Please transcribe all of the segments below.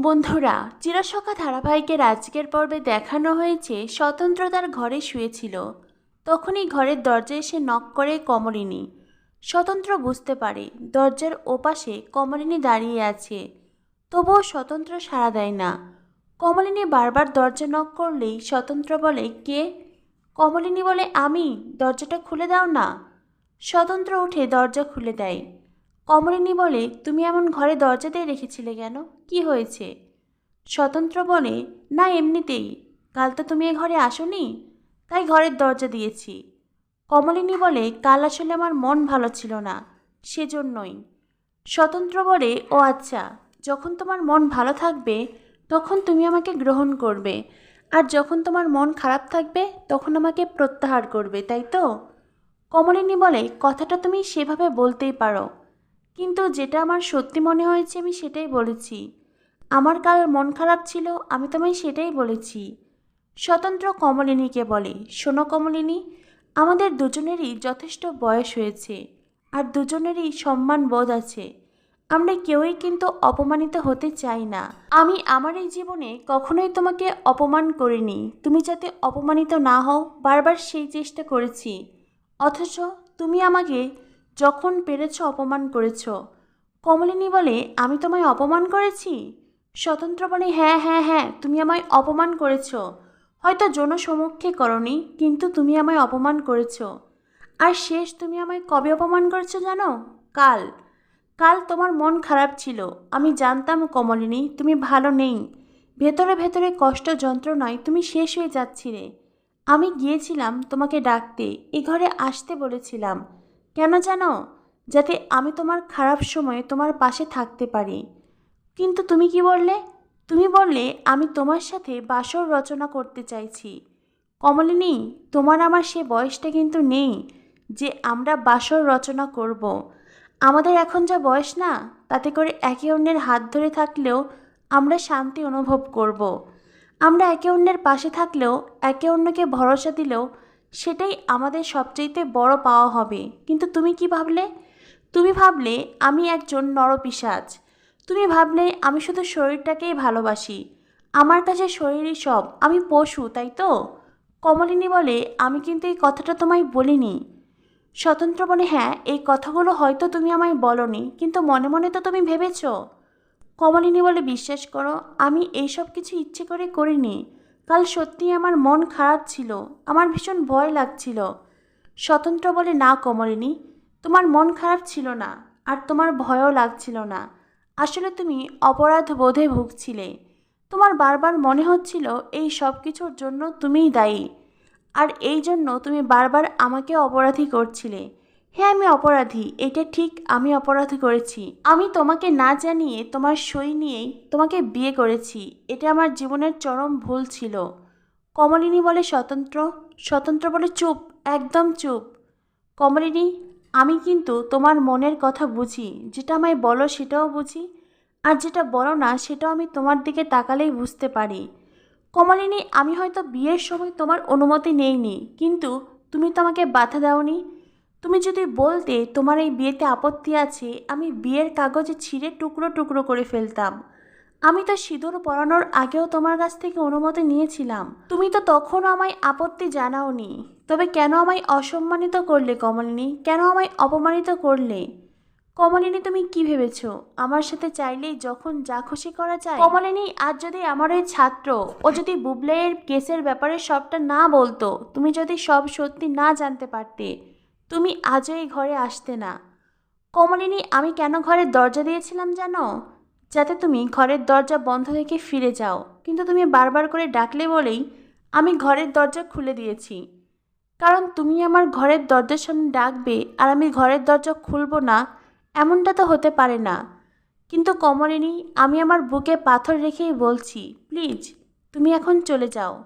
বন্ধুরা, চিরসখা ধারাবাহিকের আজকের পর্বে দেখানো হয়েছে স্বতন্ত্র তার ঘরে শুয়েছিল। তখনই ঘরের দরজায় এসে নক করে কমলিনী। স্বতন্ত্র বুঝতে পারে, দরজার ওপাশে কমলিনী দাঁড়িয়ে আছে। তবুও স্বতন্ত্র সাড়া দেয় না। কমলিনী বারবার দরজা নক করলেই স্বতন্ত্র বলে, কে? কমলিনী বলে, আমি, দরজাটা খুলে দাও না। স্বতন্ত্র উঠে দরজা খুলে দেয়। কমলিনী বলে, তুমি এমন ঘরে দরজা দিয়ে রেখেছিলে কেন? কি হয়েছে? স্বতন্ত্র বলে না, এমনিতেই। কাল তো তুমি এ ঘরে আসোনি? তাই ঘরের দরজা দিয়েছি। কমলিনী বলে, কাল আসলে আমার মন ভালো ছিল না, সেজন্যই। স্বতন্ত্র বলে ও আচ্ছা যখন তোমার মন ভালো থাকবে, তখন তুমি আমাকে গ্রহণ করবে। আর যখন তোমার মন খারাপ থাকবে, তখন আমাকে প্রত্যাহার করবে, তাই তো? কমলিনী বলে, কথাটা তুমি সেভাবে বলতেই পারো। কিন্তু যেটা আমার সত্যি মনে হয়েছে আমি সেটাই বলেছি। আমার কাল মন খারাপ ছিল, আমি তোমায় সেটাই বলেছি। স্বতন্ত্র কমলিনীকে বলে, শোনো কমলিনী, আমাদের দুজনেরই যথেষ্ট বয়স হয়েছে, আর দুজনেরই সম্মান বোধ আছে। আমরা কেউই কিন্তু অপমানিত হতে চাই না। আমি আমার এই জীবনে কখনোই তোমাকে অপমান করিনি। তুমি যাতে অপমানিত না হও, বারবার সেই চেষ্টা করেছি। অথচ তুমি আমাকে যখন পেরেছ অপমান করেছ। কমলিনী বলে, আমি তোমায় অপমান করেছি? স্বতন্ত্র বলে হ্যাঁ হ্যাঁ হ্যাঁ তুমি আমায় অপমান করেছ। হয়তো জনসমক্ষে করনি, কিন্তু তুমি আমায় অপমান করেছ। আর শেষ তুমি আমায় কবে অপমান করেছ জানো? কাল। কাল তোমার মন খারাপ ছিল। আমি জানতাম, কমলিনী, তুমি ভালো নেই। ভেতরে ভেতরে কষ্ট যন্ত্রণায় তুমি শেষ হয়ে যাচ্ছিলে। আমি গিয়েছিলাম তোমাকে ডাকতে, এ ঘরে আসতে বলেছিলাম। কেন জানো যাতে আমি তোমার খারাপ সময়ে তোমার পাশে থাকতে পারি কিন্তু তুমি কি বললে তুমি বললে, আমি তোমার সাথে বাসর রচনা করতে চাইছি কমলিনী, তোমার আমার সে বয়সটা কিন্তু নেই যে আমরা বাসর রচনা করব। আমাদের এখন যা বয়স না, তাতে করে একে অন্যের হাত ধরে থাকলেও আমরা শান্তি অনুভব করব। আমরা একে অন্যের পাশে থাকলেও, একে অন্যকে ভরসা দিলেও সেটাই আমাদের সবচেয়েতে বড় পাওয়া হবে। কিন্তু তুমি কি ভাবলে? তুমি ভাবলে আমি একজন নরপিসাজ তুমি ভাবলে আমি শুধু শরীরটাকেই ভালোবাসি। আমার কাছে শরীরই সব, আমি পশু, তাই তো? কমলিনী বলে, আমি কিন্তু এই কথাটা তোমায় বলিনি। স্বতন্ত্র বলে হ্যাঁ এই কথাগুলো হয়তো তুমি আমায় বলনি, কিন্তু মনে মনে তো তুমি ভেবেছ। কমলিনী বলে, বিশ্বাস করো, আমি এইসব কিছু ইচ্ছে করে করিনি। কাল সত্যি আমার মন খারাপ ছিল, আমার ভীষণ ভয় লাগছিল। স্বতন্ত্র বলে না কমলিনী, তোমার মন খারাপ ছিল না, আর তোমার ভয়ও লাগছিল না। আসলে তুমি অপরাধ বোধে ভুগছিলে। তোমার বারবার মনে হচ্ছিল এই সব কিছুর জন্য তুমিই দায়ী। আর এই জন্য তুমি বারবার আমাকে অপরাধী করছিলে। হ্যাঁ আমি অপরাধী। এটা ঠিক আমি অপরাধ করেছি। আমি তোমাকে না জানিয়ে তোমার সই নিয়েই তোমাকে বিয়ে করেছি। এটা আমার জীবনের চরম ভুল ছিল। কমলিনী বলে স্বতন্ত্র স্বতন্ত্র বলে চুপ, একদম চুপ। কমলিনী, আমি কিন্তু তোমার মনের কথা বুঝি। যেটা আমায় বলো সেটাও বুঝি। আর যেটা বলো না, সেটাও আমি তোমার দিকে তাকালেই বুঝতে পারি। কমলিনী, আমি হয়তো বিয়ের সময় তোমার অনুমতি নেইনি। কিন্তু তুমি তো আমাকে বাধা দাওনি। তুমি যদি বলতে তোমার এই বিয়েতে আপত্তি আছে, আমি বিয়ের কাগজে ছিঁড়ে টুকরো টুকরো করে ফেলতাম। আমি তো সিঁদুর পরানোর আগেও তোমার কাছ থেকে অনুমতি নিয়েছিলাম। তুমি তো তখনও আমায় আপত্তি জানাওনি। তবে কেন আমায় অসম্মানিত করলে কমলিনী? কেন আমায় অপমানিত করলে? কমলিনী, তুমি কি ভেবেছ? আমার সাথে চাইলেই যখন যা খুশি করা যায়। কমলিনী, আজ যদি আমার ওই ছাত্র, ও যদি বুবলের কেসের ব্যাপারে সবটা না বলতো, তুমি যদি সব সত্যি না জানতে পারতে তুমি আজও এই ঘরে আসতে না। কমলিনী, আমি কেন ঘরের দরজা দিয়েছিলাম জানো? যাতে তুমি ঘরের দরজা বন্ধ রেখে ফিরে যাও। কিন্তু তুমি বারবার করে ডাকলে বলেই আমি ঘরের দরজা খুলে দিয়েছি। কারণ তুমি আমার ঘরের দরজার সামনে ডাকবে আর আমি ঘরের দরজা খুলবো না, এমনটা তো হতে পারে না। কিন্তু কমলিনী, আমি আমার বুকে পাথর রেখেই বলছি, প্লিজ, তুমি এখন চলে যাও।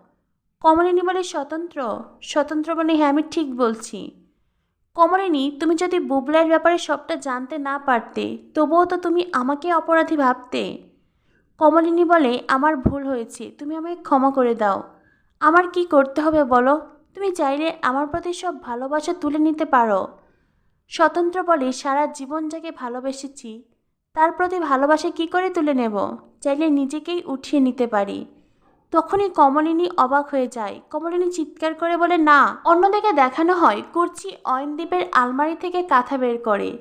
কমলিনী বলে, স্বতন্ত্র? স্বতন্ত্র বলে হ্যাঁ আমি ঠিক বলছি। কমলিনী, তুমি যদি বুবলার ব্যাপারে সবটা জানতে না পারতে, তবুও তো তুমি আমাকে অপরাধী ভাবতে। কমলিনী বলে, আমার ভুল হয়েছে, তুমি আমায় ক্ষমা করে দাও। আমার কি করতে হবে বলো? তুমি চাইলে আমার প্রতি সব ভালোবাসা তুলে নিতে পারো। স্বতন্ত্র বলে, সারা জীবন যাকে ভালোবেসেছি, তার প্রতি ভালোবাসা কি করে তুলে নেব? চাইলে নিজেকেই উঠিয়ে নিতে পারি। তখনই কমলিনী অবাক হয়ে যায়। কমলিনী চিৎকার করে বলে, না, অন্যদিকে দেখানো হয়, কুর্চি অয়নদীপের আলমারি থেকে কাঁথা বের করে।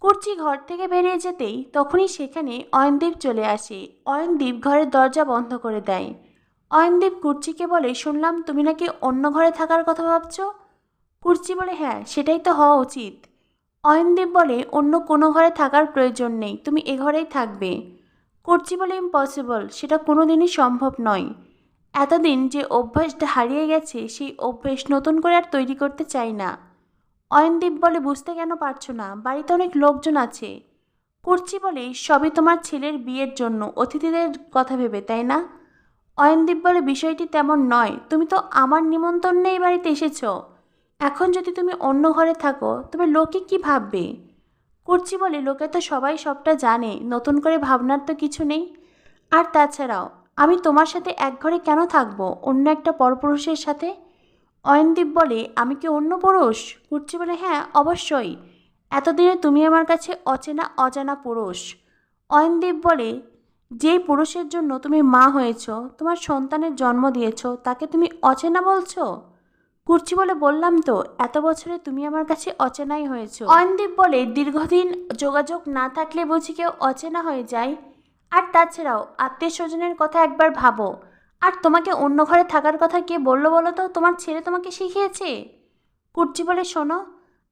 কুর্চি ঘর থেকে বেরিয়ে যেতেই তখনই সেখানে অয়নদীপ চলে আসে। অয়নদীপ ঘরের দরজা বন্ধ করে দেয়। অয়নদীপ কুর্চিকে বলে, শুনলাম তুমি নাকি অন্য ঘরে থাকার কথা ভাবছ? কুর্চি বলে হ্যাঁ সেটাই তো হওয়া উচিত। অয়নদীপ বলে, অন্য কোনো ঘরে থাকার প্রয়োজন নেই, তুমি এ ঘরেই থাকবে। কুর্চি বলে, ইম্পসিবল, সেটা কোনো দিনই সম্ভব নয়। এতদিন যে অভ্যাসটা হারিয়ে গেছে, সেই অভ্যেস নতুন করে আর তৈরি করতে চাই না। অয়নদীপ বলে, বুঝতে কেন পারছ না? বাড়িতে অনেক লোকজন আছে। কুর্চি বলে, সবই তোমার ছেলের বিয়ের জন্য, অতিথিদের কথা ভেবে, তাই না? অয়নদীপ বলে, বিষয়টি তেমন নয়। তুমি তো আমার নিমন্ত্রণে এই বাড়িতে এসেছ। এখন যদি তুমি অন্য ঘরে থাকো, তবে লোকে কি ভাববে? কুর্চি বলে, লোকে তো সবাই সবটা জানে। নতুন করে ভাবনার তো কিছু নেই। আর তাছাড়াও আমি তোমার সাথে এক ঘরে কেন থাকব? অন্য একটা পরপুরুষের সাথে? অয়নদীপ বলে, আমি কি অন্য পুরুষ? কুর্চি বলে হ্যাঁ অবশ্যই। এতদিনে তুমি আমার কাছে অচেনা, অজানা পুরুষ। অয়নদীপ বলে, যেই পুরুষের জন্য তুমি মা হয়েছ, তোমার সন্তানের জন্ম দিয়েছ, তাকে তুমি অচেনা বলছো? কুর্চি বলে, বললাম তো, এত বছরে তুমি আমার কাছে অচেনাই হয়েছ। অয়নদীপ বলে, দীর্ঘদিন যোগাযোগ না থাকলে বুঝি কেউ অচেনা হয়ে যায়? আর তাছাড়াও আত্মীয় স্বজনের কথা একবার ভাবো। আর তোমাকে অন্য ঘরে থাকার কথা কে বলল বলো তো? তোমার ছেলে তোমাকে শিখিয়েছে? কুর্চি বলে শোনো,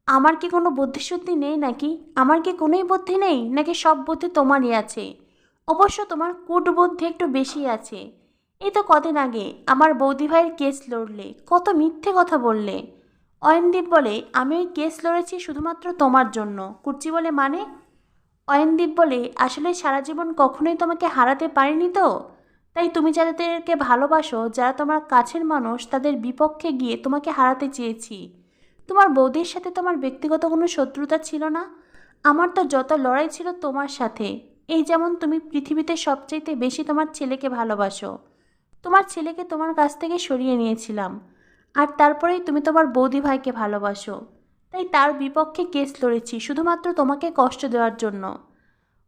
আমার কি কোনো বুদ্ধিশুদ্ধি নেই নাকি? আমার কি কোনোই বুদ্ধি নেই? নাকি সব বুদ্ধি তোমারই আছে? অবশ্য তোমার কূট বুদ্ধি একটু বেশি আছে। এই তো কদিন আগে আমার বৌদি ভাইয়ের কেস লড়লে, কত মিথ্যে কথা বললে। অয়নদীপ বলে, আমি ওই কেস লড়েছি শুধুমাত্র তোমার জন্য। কুর্চি বলে মানে? অয়নদীপ বলে, আসলে সারা জীবন কখনোই তোমাকে হারাতে পারিনি তো? তাই তুমি যাদেরকে ভালোবাসো, যারা তোমার কাছের মানুষ, তাদের বিপক্ষে গিয়ে তোমাকে হারাতে চেয়েছি। তোমার বৌদির সাথে তোমার ব্যক্তিগত কোনো শত্রুতা ছিল না? আমার তো যত লড়াই ছিল তোমার সাথে। এই যেমন তুমি পৃথিবীতে সবচাইতে বেশি তোমার ছেলেকে ভালোবাসো। তোমার ছেলেকে তোমার কাছ থেকে সরিয়ে নিয়েছিলাম। আর তারপরেই তুমি তোমার বৌদি ভাইকে ভালোবাসো। তাই তার বিপক্ষে কেস লড়েছি, শুধুমাত্র তোমাকে কষ্ট দেওয়ার জন্য।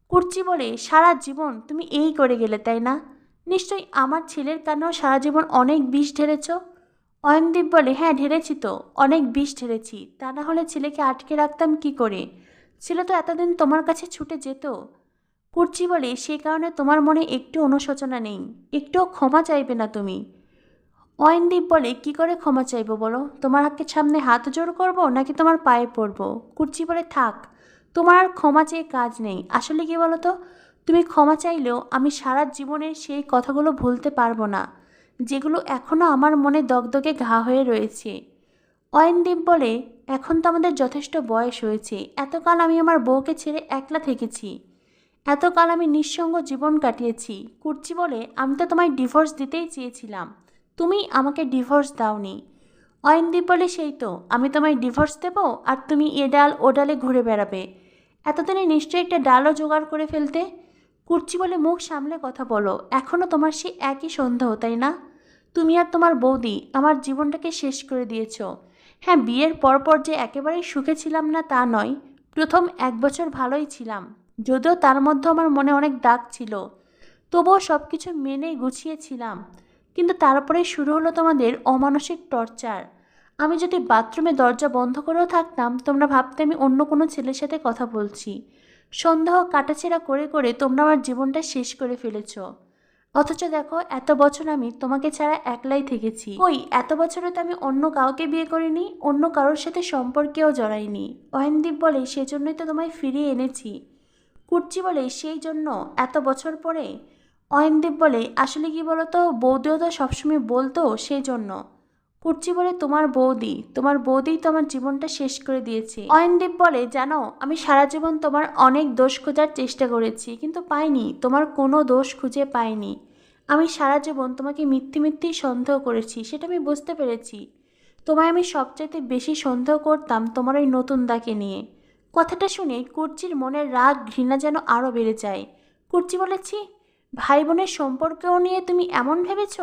কুর্চি বলে, সারা জীবন তুমি এই করে গেলে, তাই না? নিশ্চয়ই আমার ছেলের কানেও সারা জীবন অনেক বিষ ঢেলেছ? অয়নদীপ বলে হ্যাঁ ঢেলেছি তো, অনেক বিষ ঢেলেছি। তা না হলে ছেলেকে আটকে রাখতাম কি করে? ছেলে তো এতদিন তোমার কাছে ছুটে যেত। কুর্চি বলে, সে কারণে তোমার মনে একটু অনুশোচনা নেই। একটুও ক্ষমা চাইবে না তুমি। অয়নদীপ বলে, কি করে ক্ষমা চাইব বলো? তোমার হাতকে সামনে হাত জোর করব নাকি তোমার পায়ে পড়ব? কুর্চি বলে থাক। তোমার আর ক্ষমা চেয়ে কাজ নেই। আসলে কি বলো তো তুমি ক্ষমা চাইলেও আমি সারা জীবনের সেই কথাগুলো ভুলতে পারব না, যেগুলো এখনও আমার মনে দগদগে ঘা হয়ে রয়েছে। অয়নদীপ বলে, এখন তো আমাদের যথেষ্ট বয়স হয়েছে। এতকাল আমি আমার বউকে ছেড়ে একলা থেকেছি। এতকাল আমি নিঃসঙ্গ জীবন কাটিয়েছি। কুর্চি বলে, আমি তো তোমায় ডিভোর্স দিতেই চেয়েছিলাম। তুমি আমাকে ডিভোর্স দাওনি। অয়নদীপ বলে সেই তো, আমি তোমায় ডিভোর্স দেবো আর তুমি এ ডাল ও ডালে ঘুরে বেড়াবে। এতদিনে নিশ্চয়ই একটা ডালও জোগাড় করে ফেলতে? কুর্চি বলে মুখ সামলে কথা বলো এখনও তোমার সেই একই সন্দেহ, তাই না? তুমি আর তোমার বৌদি আমার জীবনটাকে শেষ করে দিয়েছ। হ্যাঁ বিয়ের পরপর যে একেবারেই সুখে ছিলাম না তা নয়, প্রথম এক বছর ভালোই ছিলাম। যদিও তার মধ্যে আমার মনে অনেক দাগ ছিল, তবুও সব কিছু মেনেই গুছিয়েছিলাম। কিন্তু তারপরে শুরু হলো তোমাদের অমানসিক টর্চার। আমি যদি বাথরুমে দরজা বন্ধ করেও থাকতাম, তোমরা ভাবতে আমি অন্য কোনো ছেলের সাথে কথা বলছি। সন্দেহ কাটাছেড়া করে করে তোমরা আমার জীবনটা শেষ করে ফেলেছ। অথচ দেখো, এত বছর আমি তোমাকে ছাড়া একলাই থেকেছি। ওই এত বছরে তো আমি অন্য কাউকে বিয়ে করিনি, অন্য কারোর সাথে সম্পর্কেও জড়াইনি। অয়নদীপ বলে, সেজন্যই তো তোমায় ফিরিয়ে এনেছি। কুর্চি বলে, সেই জন্য? এত বছর পরে? অয়নদীপ বলে, আসলে কি বলতো, বৌদিও তো সবসময় বলতো সেই জন্য। কুর্চি বলে, তোমার বৌদি তোমার বৌদি তোমার জীবনটা শেষ করে দিয়েছে। অয়নদীপ বলে, জানো, আমি সারা জীবন তোমার অনেক দোষ খোঁজার চেষ্টা করেছি, কিন্তু পাইনি, তোমার কোনো দোষ খুঁজে পাইনি। আমি সারা জীবন তোমাকে মিথ্যে মিথ্যেই সন্দেহ করেছি, সেটা আমি বুঝতে পেরেছি। তোমায় আমি সবচাইতে বেশি সন্দেহ করতাম তোমার ওই নতুন দাকে নিয়ে। কথাটা শুনে কুর্চির মনের রাগ ঘৃণা যেন আরও বেড়ে যায়। কুর্চি বলেছি ভাই বোনের সম্পর্কেও নিয়ে তুমি এমন ভেবেছ?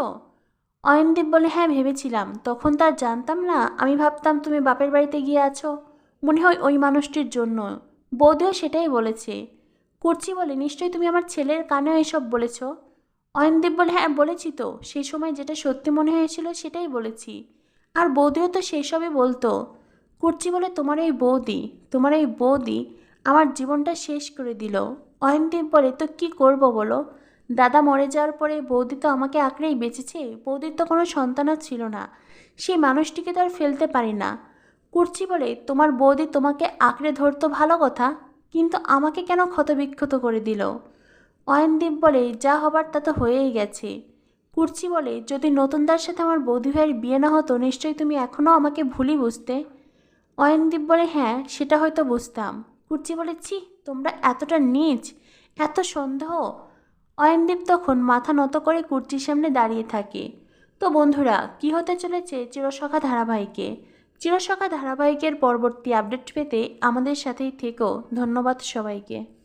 অয়নদীপ বলে হ্যাঁ ভেবেছিলাম। তখন তার জানতাম না। আমি ভাবতাম তুমি বাপের বাড়িতে গিয়ে আছো। মনে হয় ওই মানুষটির জন্য। বৌদিও সেটাই বলেছে। কুর্চি বলে, নিশ্চয়ই তুমি আমার ছেলের কানেও এসব বলেছ? অয়নদীপ বলে হ্যাঁ বলেছি তো। সেই সময় যেটা সত্যি মনে হয়েছিল সেটাই বলেছি। আর বৌদিও তো সেই সবই বলতো। কুর্চি বলে, তোমার এই বৌদি, তোমার এই বৌদি আমার জীবনটা শেষ করে দিল। অয়নদীপ বলে, তো কি করব বলো? দাদা মরে যাওয়ার পরে বৌদি তো আমাকে আঁকড়েই বেঁচেছে। বৌদির তো কোনো সন্তানও ছিল না। সেই মানুষটিকে তো আর ফেলতে পারি না। কুর্চি বলে, তোমার বৌদি তোমাকে আঁকড়ে ধরতো ভালো কথা, কিন্তু আমাকে কেন ক্ষতবিক্ষত করে দিল? অয়নদীপ বলে, যা হবার তা তো হয়েই গেছে। কুর্চি বলে, যদি নতুনদার সাথে আমার বৌদি ভাইয়ের বিয়ে না হতো, নিশ্চয়ই তুমি এখনও আমাকে ভুলি বুঝতে। অয়নদীপ বলে হ্যাঁ সেটা হয়তো বুঝতাম। কুর্চি বলে, ছি, তোমরা এতটা নিচ, এত সন্দেহ অয়নদীপ তখন মাথা নত করে কুর্চির সামনে দাঁড়িয়ে থাকে। তো বন্ধুরা, কি হতে চলেছে চিরসখা ধারাবাহিকে? চিরসখা ধারাবাহিকের পরবর্তী আপডেট পেতে আমাদের সাথেই থেকো। ধন্যবাদ সবাইকে।